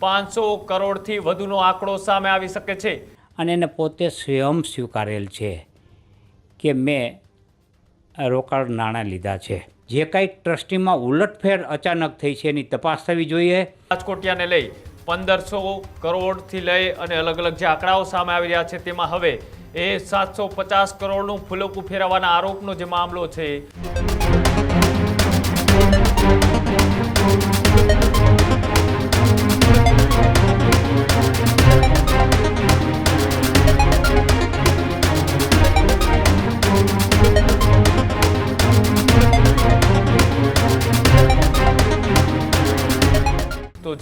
પાંચસો કરોડથી વધુનો આંકડો સામે આવી શકે છે. અને એને પોતે સ્વયં સ્વીકારેલ છે કે મેં રોકાણ નાણાં લીધા છે. જે કાંઈ ટ્રસ્ટીમાં ઉલટફેર અચાનક થઈ છે એની તપાસ થવી જોઈએ. રાજકોટિયાને લઈ પંદરસો કરોડથી લઈ અને અલગ અલગ જે આંકડાઓ સામે આવી રહ્યા છે તેમાં હવે એ સાતસો પચાસ કરોડનું ફૂલકું ફેરવવાના આરોપનો જે મામલો છે.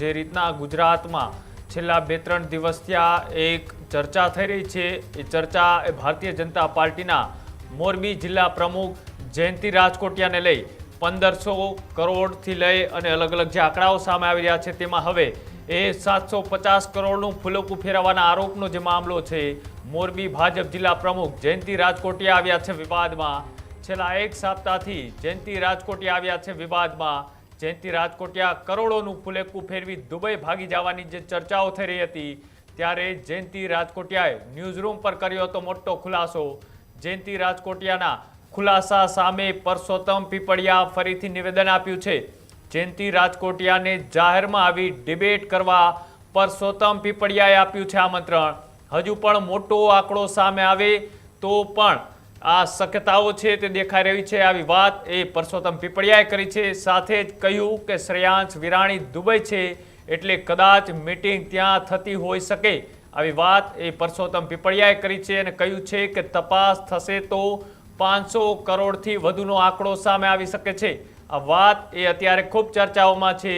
જે રીતના ગુજરાતમાં છેલ્લા બે ત્રણ દિવસથી આ એક ચર્ચા થઈ રહી છે. એ ચર્ચા એ ભારતીય જનતા પાર્ટીના મોરબી જિલ્લા પ્રમુખ જયંતિ રાજકોટિયાને લઈ પંદરસો કરોડથી લઈ અને અલગ અલગ જે આંકડાઓ સામે આવી રહ્યા છે તેમાં હવે એ સાતસો પચાસ કરોડનું ફૂલોકું ફેરવવાના આરોપનો જે મામલો છે, મોરબી ભાજપ જિલ્લા પ્રમુખ જયંતિ રાજકોટિયા આવ્યા છે વિવાદમાં. છેલ્લા એક સપ્તાહથી જયંતિ રાજકોટિયા આવ્યા છે વિવાદમાં. જયંતિ રાજકોટિયા કરોડોનું ફુલેકું ફેરવી દુબઈ ભાગી જવાની જે ચર્ચાઓ થઈ રહી હતી, ત્યારે જયંતિ રાજકોટિયાએ ન્યૂઝરૂમ પર કર્યો હતો મોટો ખુલાસો. જયંતિ રાજકોટિયાના ખુલાસા સામે પરસોત્તમ પીપળિયા ફરીથી નિવેદન આપ્યું છે. જયંતિ રાજકોટિયાને જાહેરમાં આવી ડિબેટ કરવા પરસોત્તમ પીપળિયાએ આપ્યું છે આમંત્રણ. હજુ પણ મોટો આંકડો સામે આવે તો પણ આ શક્યતાઓ છે તે દેખાઈ રહી છે. આવી વાત એ પરસોત્તમ પીપળિયાએ કરી છે. સાથે જ કહ્યું કે શ્રેયાંશ વિરાણી દુબઈ છે એટલે કદાચ મિટિંગ ત્યાં થતી હોઈ શકે. આવી વાત એ પરસોત્તમ પીપળિયાએ કરી છે અને કહ્યું છે કે તપાસ થશે તો પાંચસો કરોડથી વધુનો આંકડો સામે આવી શકે છે. આ વાત એ અત્યારે ખૂબ ચર્ચાઓમાં છે.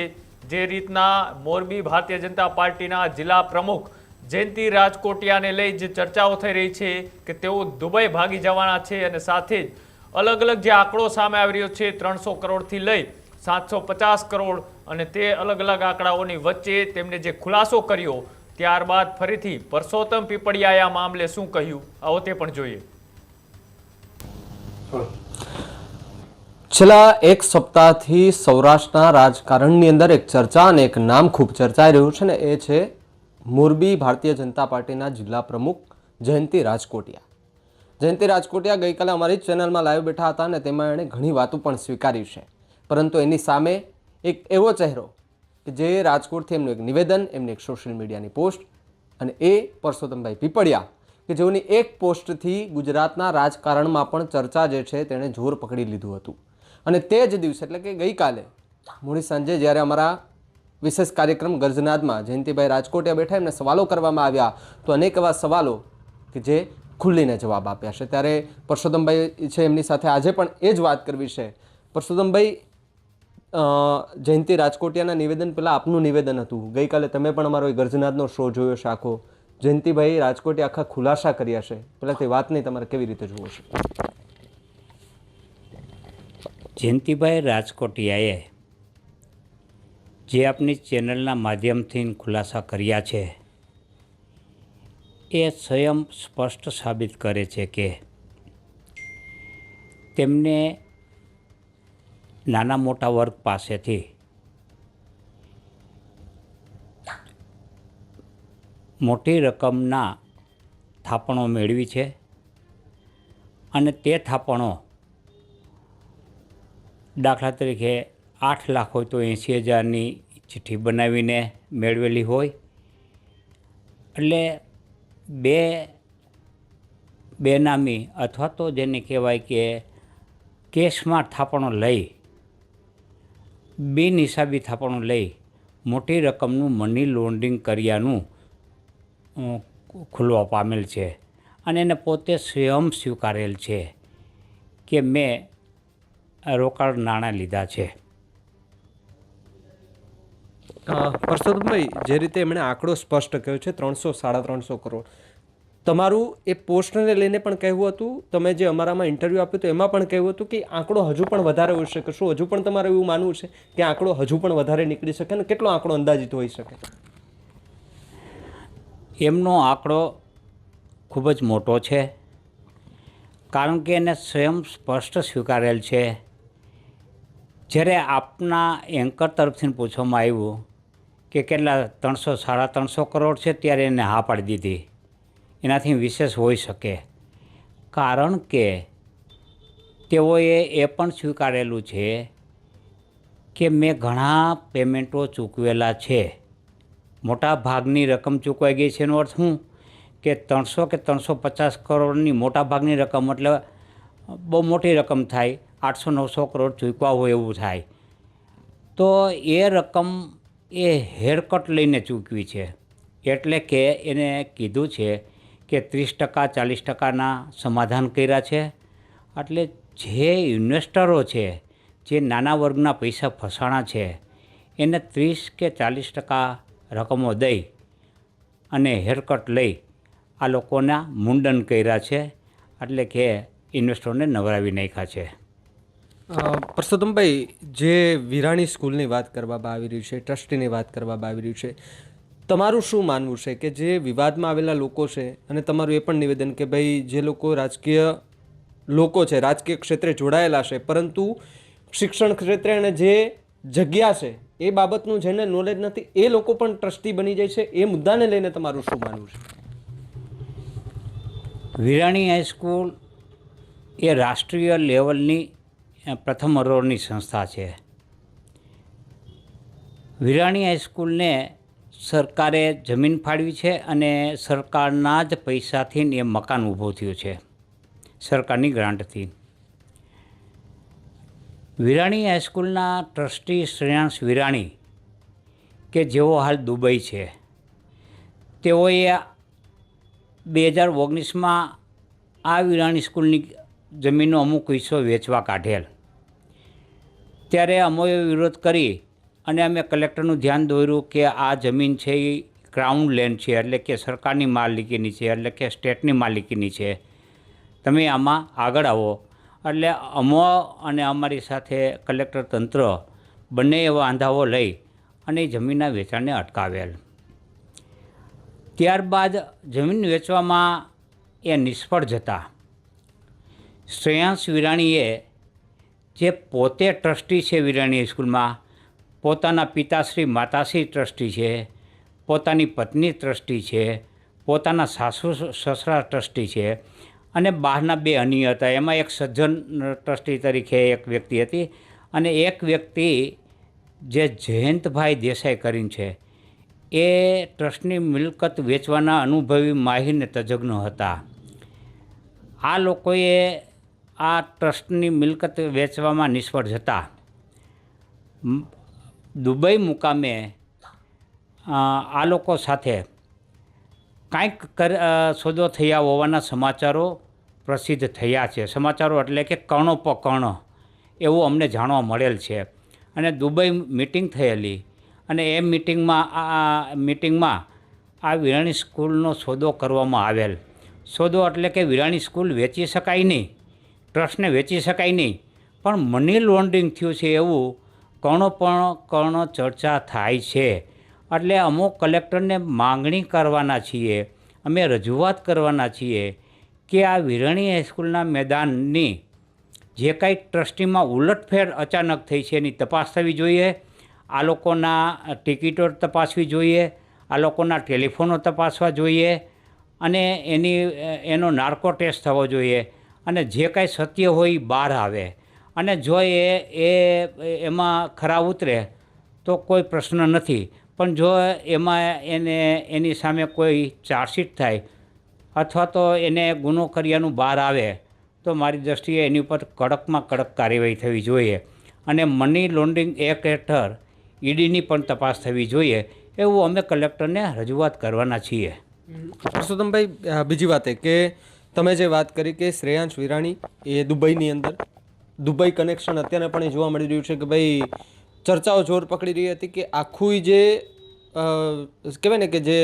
જે રીતના મોરબી ભારતીય જનતા પાર્ટીના જિલ્લા પ્રમુખ જયંતિ રાજકોટિયાને લઈ જે ચર્ચાઓ થઈ રહી છે કે તેઓ દુબઈ ભાગી જવાના છે અને સાથે જ અલગ અલગ જે આંકડો સામે આવી રહ્યો છે, ત્રણસો કરોડથી લઈ સાતસો પચાસ કરોડ અને તે અલગ અલગ આંકડાઓની વચ્ચે તેમણે જે ખુલાસો કર્યો, ત્યારબાદ ફરીથી પરસોત્તમ પીપળિયાએ આ મામલે શું કહ્યું? આવો તે પણ જોઈએ. છેલ્લા એક સપ્તાહથી સૌરાષ્ટ્રના રાજકારણની અંદર એક ચર્ચા અને એક નામ ખૂબ ચર્ચાઈ રહ્યું છે ને, એ છે મોરબી ભારતીય જનતા પાર્ટીના જિલ્લા પ્રમુખ જયંતિ રાજકોટિયા. જયંતિ રાજકોટિયા ગઈકાલે અમારી જ ચેનલમાં લાઈવ બેઠા હતા અને તેમાં એણે ઘણી વાતો પણ સ્વીકારી છે. પરંતુ એની સામે એક એવો ચહેરો કે જે રાજકોટથી એમનું એક નિવેદન, એમની એક સોશિયલ મીડિયાની પોસ્ટ અને એ પરસોત્તમભાઈ પીપળિયા કે જેઓની એક પોસ્ટથી ગુજરાતના રાજકારણમાં પણ ચર્ચા જે છે તેણે જોર પકડી લીધું હતું. અને તે જ દિવસે એટલે કે ગઈકાલે, મોડી સાંજે જ્યારે અમારા વિશેષ કાર્યક્રમ ગર્જનાદમાં જયંતિભાઈ રાજકોટિયા બેઠા એમને સવાલો કરવામાં આવ્યા તો અનેક એવા સવાલો કે જે ખુલ્લીને જવાબ આપ્યા છે. ત્યારે પરસોત્તમભાઈ છે એમની સાથે આજે પણ એ જ વાત કરવી છે. પરસોત્તમભાઈ જયંતિ રાજકોટિયાના નિવેદન પહેલાં આપનું નિવેદન હતું. ગઈકાલે તમે પણ અમારો ગર્જનાદનો શો જોયો છે આખો. જયંતિભાઈ રાજકોટે આખા ખુલાસા કર્યા છે. પહેલાં તે વાતને તમારે કેવી રીતે જોવો છો? જયંતિભાઈ રાજકોટિયાએ જે આપની ચેનલના માધ્યમથી ખુલાસા કર્યા છે, એ સ્વયં સ્પષ્ટ સાબિત કરે છે કે તેમને નાના મોટા વર્ગ પાસેથી મોટી રકમના થાપણો મેળવી છે અને તે થાપણો દાખલા તરીકે આઠ લાખ હોય તો એંસી હજારની ચિઠ્ઠી બનાવીને મેળવેલી હોય. એટલે બે બેનામી અથવા તો જેને કહેવાય કે કેશમાં થાપણો લઈ બિનહિસાબી થાપણો લઈ મોટી રકમનું મની લોન્ડરિંગ કર્યાનું ખુલવા પામેલ છે. અને એને પોતે સ્વયં સ્વીકારેલ છે કે મેં રોકાણ નાણાં લીધા છે. પરસોત્તમભાઈ, જે રીતે એમણે આંકડો સ્પષ્ટ કહ્યો છે, ત્રણસો, સાડા ત્રણસો કરોડ. તમારું એ પોસ્ટને લઈને પણ કહેવું હતું, તમે જે અમારામાં ઇન્ટરવ્યૂ આપ્યું હતું એમાં પણ કહેવું હતું કે આંકડો હજુ પણ વધારે હોઈ શકે. શું હજુ પણ તમારે એવું માનવું છે કે આંકડો હજુ પણ વધારે નીકળી શકે અને કેટલો આંકડો અંદાજિત હોઈ શકે? એમનો આંકડો ખૂબ જ મોટો છે, કારણ કે એને સ્વયં સ્પષ્ટ સ્વીકારેલ છે. જ્યારે આપના એન્કર તરફથી પૂછવામાં આવ્યું કે કેટલા ત્રણસો, સાડા ત્રણસો કરોડ છે ત્યારે એને હા પાડી દીધી. એનાથી વિશેષ હોઈ શકે. કારણ કે તેઓએ એ પણ સ્વીકારેલું છે કે મેં ઘણા પેમેન્ટો ચૂકવેલા છે. મોટા ભાગની રકમ ચૂકવાઈ ગઈ છે એનો અર્થ શું? કે ત્રણસો કે ત્રણસો પચાસ કરોડની મોટા ભાગની રકમ, એટલે બહુ મોટી રકમ થાય. આઠસો, નવસો કરોડ ચૂકવા હોય એવું થાય. તો એ રકમ એ હેરકટ લઈને ચૂકવી છે. એટલે કે એને કીધું છે કે ત્રીસ ટકા, ચાલીસ ટકાના સમાધાન કર્યા છે. એટલે જે ઇન્વેસ્ટરો છે, જે નાના વર્ગના પૈસા ફસાણા છે, એને ત્રીસ કે ચાલીસ ટકા રકમો દઈ અને હેરકટ લઈ આ લોકોના મુંડન કર્યા છે. એટલે કે ઇન્વેસ્ટરોને નવરાવી નાખ્યા છે. પરસોત્તમભાઈ, જે વિરાણી સ્કૂલની વાત કરવામાં આવી રહી છે, ટ્રસ્ટીની વાત કરવામાં આવી રહી છે, તમારું શું માનવું છે કે જે વિવાદમાં આવેલા લોકો છે અને તમારું એ પણ નિવેદન કે ભાઈ, જે લોકો રાજકીય લોકો છે, રાજકીય ક્ષેત્રે જોડાયેલા છે, પરંતુ શિક્ષણ ક્ષેત્રે અને જે જગ્યા છે, એ બાબતનું જેને નોલેજ નથી, એ લોકો પણ ટ્રસ્ટી બની જાય છે, એ મુદ્દાને લઈને તમારું શું માનવું છે? વિરાણી હાઈસ્કૂલ એ રાષ્ટ્રીય લેવલની પ્રથમ હરોળની સંસ્થા છે. વિરાણી હાઈસ્કૂલને સરકારે જમીન ફાળવી છે અને સરકારના જ પૈસાથી એ મકાન ઊભું થયું છે, સરકારની ગ્રાન્ટથી. વિરાણી હાઈસ્કૂલના ટ્રસ્ટી શ્રેયાંશ વિરાણી, કે જેઓ હાલ દુબઈ છે, તેઓએ બે હજાર ઓગણીસમાં આ વિરાણી સ્કૂલની જમીનનો અમુક હિસ્સો વેચવા કાઢેલ. ત્યારે અમોએ વિરોધ કરી અને અમે કલેક્ટરનું ધ્યાન દોર્યું કે આ જમીન છે એ ક્રાઉન લેન્ડ છે, એટલે કે સરકારની માલિકીની છે, એટલે કે સ્ટેટની માલિકીની છે. તમે આમાં આગળ આવો. એટલે અમો અને અમારી સાથે કલેક્ટર તંત્ર બંને એવા આંધાઓ લઈ અને જમીનના વેચાણને અટકાવેલ. ત્યારબાદ જમીન વેચવામાં એ નિષ્ફળ જતા. શ્રેયાંશ વિરાણીએ જે પોતે ટ્રસ્ટી છે વિરાણી સ્કૂલમાં, પોતાના પિતાશ્રી માતાશ્રી ટ્રસ્ટી છે, પોતાની પત્ની ટ્રસ્ટી છે, પોતાના સાસુ સસરા ટ્રસ્ટી છે અને બહારના બે અન્ય હતા. એમાં એક સજ્જન ટ્રસ્ટી તરીકે એક વ્યક્તિ હતી અને એક વ્યક્તિ જે જયંતભાઈ દેસાઈ કરીને છે, એ ટ્રસ્ટની મિલકત વેચવાના અનુભવી માહિરને તજજ્ઞ હતા. આ લોકોએ આ ટ્રસ્ટની મિલકત વેચવામાં નિષ્ફળ જતા દુબઈ મુકામે આ લોકો સાથે કાંઈક કર સોદો થયા હોવાના સમાચારો પ્રસિદ્ધ થયા છે. સમાચારો એટલે કે કર્ણો પર કર્ણ એવું અમને જાણવા મળેલ છે. અને દુબઈ મિટિંગ થયેલી અને એ મિટિંગમાં આ મિટિંગમાં આ વિરાણી સ્કૂલનો સોદો કરવામાં આવેલ. સોદો એટલે કે વિરાણી સ્કૂલ વેચી શકાય નહીં. ટ્રસ્ટને વેચી શકાય નહીં. પણ મની લોન્ડરિંગ થયું છે એવું કર્ણો પણ કણો ચર્ચા થાય છે. એટલે અમુક કલેક્ટરને માંગણી કરવાના છીએ. અમે રજૂઆત કરવાના છીએ કે આ વિરણી હાઈસ્કૂલના મેદાનની જે કાંઈ ટ્રસ્ટીમાં ઉલટફેર અચાનક થઈ છે એની તપાસ થવી જોઈએ. આ લોકોના ટિકિટો તપાસવી જોઈએ. આ લોકોના ટેલિફોનો તપાસવા જોઈએ. અને એની, એનો નાર્કો ટેસ્ટ થવો જોઈએ. અને જે કાંઈ સત્ય હોય એ બહાર આવે. અને જો એ એ એમાં ખરા ઉતરે, તો કોઈ પ્રશ્ન નથી. પણ જો એમાં એને, એની સામે કોઈ ચાર્જશીટ થાય, અથવા તો એને ગુનો કર્યાનું બહાર આવે, તો મારી દૃષ્ટિએ એની ઉપર કડકમાં કડક કાર્યવાહી થવી જોઈએ. અને મની લોન્ડરિંગ એક્ટ હેઠળ ઈડીની પણ તપાસ થવી જોઈએ, એવું અમે કલેક્ટરને રજૂઆત કરવાના છીએ. પરસોત્તમભાઈ બીજી વાત એ કે તમે જે વાત કરી કે શ્રેયાંશ વિરાણી એ દુબઈની અંદર, દુબઈ કનેક્શન અત્યારે પણ એ જોવા મળી રહ્યું છે કે ભાઈ ચર્ચાઓ જોર પકડી રહી હતી કે આખું જે કહેવાય ને કે જે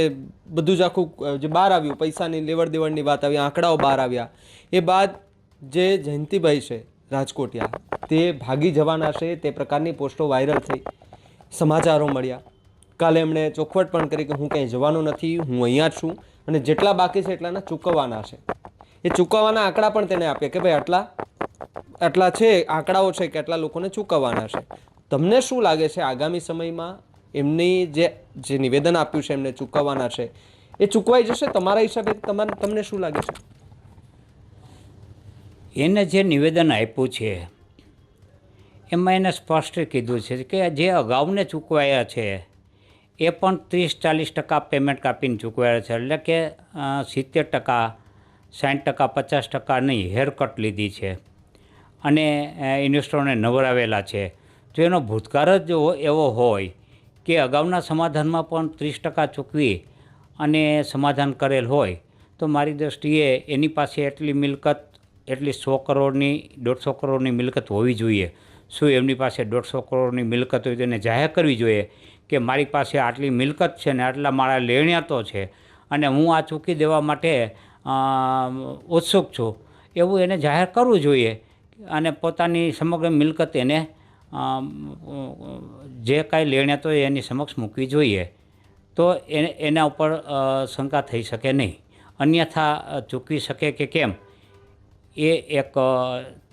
બધું જ આખું, જે બહાર આવ્યું, પૈસાની લેવડ દેવડની વાત આવી, આંકડાઓ બહાર આવ્યા, એ બાદ જે જયંતિભાઈ છે રાજકોટિયા, તે ભાગી જવાના છે, તે પ્રકારની પોસ્ટો વાયરલ થઈ, સમાચારો મળ્યા. કાલે એમણે ચોખવટ પણ કરી કે હું ક્યાંય જવાનો નથી, હું અહીંયા જ છું અને જેટલા બાકી છે એટલાના ચૂકવવાના છે. એ ચૂકવવાના આંકડા પણ તેને આપીએ કે ભાઈ આટલા આટલા છે, આંકડાઓ છે કે આટલા લોકોને ચૂકવવાના છે. તમને શું લાગે છે આગામી સમયમાં એમની જે જે નિવેદન આપ્યું છે એમને ચૂકવવાના છે, એ ચૂકવાઈ જશે? તમારા હિસાબે તમારે તમને શું લાગે છે? એને જે નિવેદન આપ્યું છે, એમાં એને સ્પષ્ટ કીધું છે કે જે અગાઉને ચૂકવાયા છે, એ પણ ત્રીસ ચાલીસ ટકા પેમેન્ટ કાપીને ચૂકવાયા છે. એટલે કે સિત્તેર ટકા સાઠ ટકા, પચાસ ટકા નહીં હેરકટ લીધી છે. અને ઇન્વેસ્ટરોને નવરાવેલા છે. જો એનો ભૂતકાળ જ એવો હોય કે અગાઉના સમાધાનમાં પણ ત્રીસ ટકા ચૂકવી અને સમાધાન કરેલ હોય, તો મારી દૃષ્ટિએ એની પાસે એટલી મિલકત, એટલી સો કરોડની, દોઢસો કરોડની મિલકત હોવી જોઈએ. શું એમની પાસે દોઢસો કરોડની મિલકત હોય તો એને જાહેર કરવી જોઈએ કે મારી પાસે આટલી મિલકત છે ને આટલા મારા લેણિયાતો છે અને હું આ ચૂકી દેવા માટે ઉત્સુક છું. એવું એને જાહેર કરવું જોઈએ અને પોતાની સમગ્ર મિલકત એને જે કાંઈ લેણ્યા તો એની સમક્ષ મૂકવી જોઈએ. તો એને એના ઉપર શંકા થઈ શકે નહીં. અન્યથા ચૂકવી શકે કે કેમ? એ એક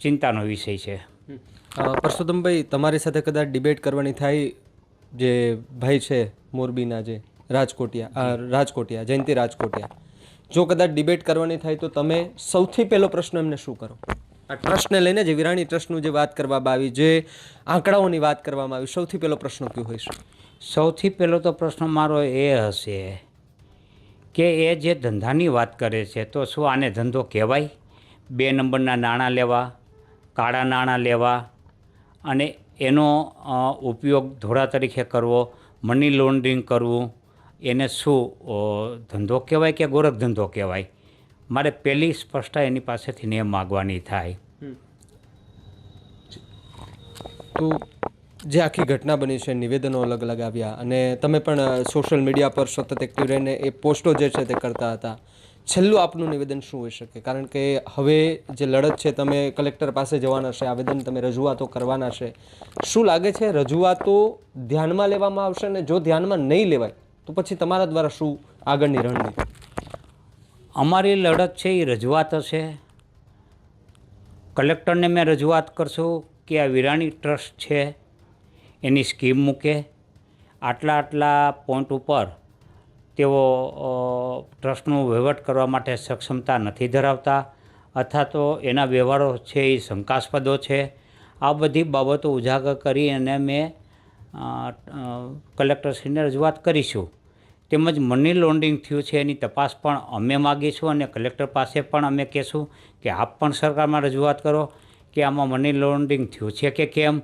ચિંતાનો વિષય છે. પરસોત્તમભાઈ, તમારી સાથે કદાચ ડિબેટ કરવાની થાય જે ભાઈ છે, મોરબીના જે રાજકોટિયા રાજકોટિયા, જયંતિ રાજકોટિયા. જો કદાચ ડિબેટ કરવાની થાય તો તમે સૌથી પહેલો પ્રશ્ન એમને શું કરો? આ ટ્રસ્ટને લઈને જે વિરાણી ટ્રસ્ટનું જે વાત કરવામાં આવી, જે આંકડાઓની વાત કરવામાં આવી, સૌથી પહેલો પ્રશ્ન કયો હોય છે? સૌથી પહેલો તો પ્રશ્ન મારો એ હશે કે એ જે ધંધાની વાત કરે છે, તો શું આને ધંધો કહેવાય? બે નંબરના નાણાં લેવા, કાળા નાણાં લેવા, અને એનો ઉપયોગ ધોળા તરીકે કરવો, મની લોન્ડરિંગ કરવું એને શું ધંધો કહેવાય કે ગોરખ ધંધો કહેવાય? મારે પહેલી સ્પષ્ટતા એની પાસેથી નિયમ માગવાની થાય. તો જે આખી ઘટના બની છે, નિવેદનો અલગ અલગ આવ્યા અને તમે પણ સોશિયલ મીડિયા પર સતત એક્ટિવ રહીને એ પોસ્ટો જે છે તે કરતા હતા. છેલ્લું આપનું નિવેદન શું હોઈ શકે? કારણ કે હવે જે લડત છે, તમે કલેક્ટર પાસે જવાના છે, આવેદન તમે રજૂઆતો કરવાના છે. શું લાગે છે, રજૂઆતો ધ્યાનમાં લેવામાં આવશે અને જો ધ્યાનમાં નહીં લેવાય તો પછી તમારા દ્વારા શું આગળની રણનીતિ? અમારી લડત છે એ રજૂઆત હશે. કલેક્ટરને મેં રજૂઆત કરશું કે આ વિરાણી ટ્રસ્ટ છે, એની સ્કીમ મૂકે. આટલા આટલા પોઈન્ટ ઉપર તેઓ ટ્રસ્ટનું વહીવટ કરવા માટે સક્ષમતા નથી ધરાવતા, અથવા તો એના વ્યવહારો છે એ શંકાસ્પદો છે. આ બધી બાબતો ઉજાગર કરી અને મેં કલેક્ટરશ્રીને રજૂઆત કરીશું. તેમજ મની લોન્ડરિંગ થયું છે એની તપાસ પણ અમે માગીશું અને કલેક્ટર પાસે પણ અમે કહેશું કે આપ પણ સરકારમાં રજૂઆત કરો કે આમાં મની લોન્ડરિંગ થયું છે કે કેમ?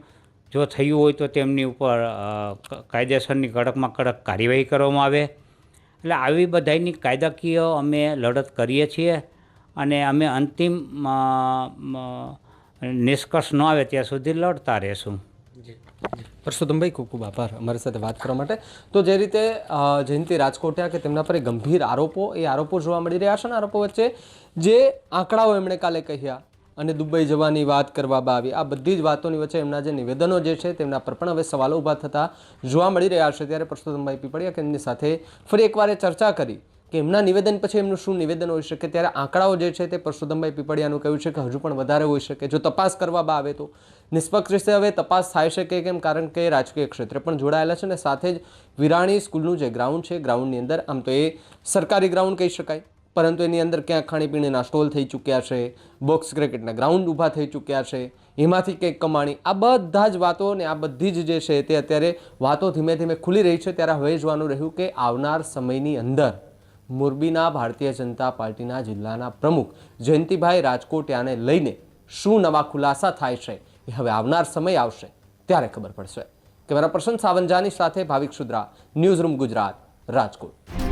જો થયું હોય તો તેમની ઉપર કાયદેસરની કડકમાં કડક કાર્યવાહી કરવામાં આવે. એટલે આવી બધાની કાયદાકીય અમે લડત કરીએ છીએ અને અમે અંતિમ નિષ્કર્ષ ન આવે ત્યાં સુધી લડતા રહેશું. પરસોત્તમભાઈ ખૂબ ખૂબ આભાર અમારી સાથે વાત કરવા માટે. તો જે રીતે જયંતિ રાજકોટિયા કે તેમના પર ગંભીર આરોપો, એ આરોપો જોવા મળી રહ્યા છે ને આરોપો વચ્ચે, જે આંકડાઓ એમણે કાલે કહ્યા અને દુબઈ જવાની વાત કરવામાં આવી. આ બધી જ વાતોની વચ્ચે એમના જે નિવેદનો જે છે તેમના પર પણ હવે સવાલો ઊભા થતા જોવા મળી રહ્યા છે. ત્યારે પરસોત્તમભાઈ પીપળિયા કે એમની સાથે ફરી એકવાર ચર્ચા કરી. કે એમના નિવેદન પછી એમનું શું નિવેદન હોઈ શકે? ત્યારે આંકડાઓ જે છે તે પરસોત્તમભાઈ પીપળિયાનું કહ્યું છે કે હજુ પણ વધારે હોઈ શકે. જો તપાસ કરવામાં આવે તો નિષ્પક્ષ રીતે હવે તપાસ થાય છે કે કેમ? કારણ કે રાજકીય ક્ષેત્રે પણ જોડાયેલા છે અને સાથે જ વિરાણી સ્કૂલનું જે ગ્રાઉન્ડ છે, ગ્રાઉન્ડની અંદર આમ તો એ સરકારી ગ્રાઉન્ડ કહી શકાય. પરંતુ એની અંદર ક્યાંક ખાણીપીણીના સ્ટોલ થઈ ચૂક્યા છે, બોક્સ ક્રિકેટના ગ્રાઉન્ડ ઊભા થઈ ચૂક્યા છે, એમાંથી કંઈક કમાણી. આ બધા જ વાતો અને આ બધી જ જે છે તે અત્યારે વાતો ધીમે ધીમે ખુલી રહી છે. ત્યારે હવે જોવાનું રહ્યું કે આવનાર સમયની અંદર મોરબીના ભારતીય જનતા પાર્ટીના જિલ્લાના પ્રમુખ જયંતિભાઈ રાજકોટિયાને લઈને શું નવા ખુલાસા થાય છે એ હવે આવનાર સમય આવશે ત્યારે ખબર પડશે. કેમેરા પર્સન સાવંજાની સાથે ભાવિક સુદ્રા, ન્યૂઝ રૂમ ગુજરાત, રાજકોટ.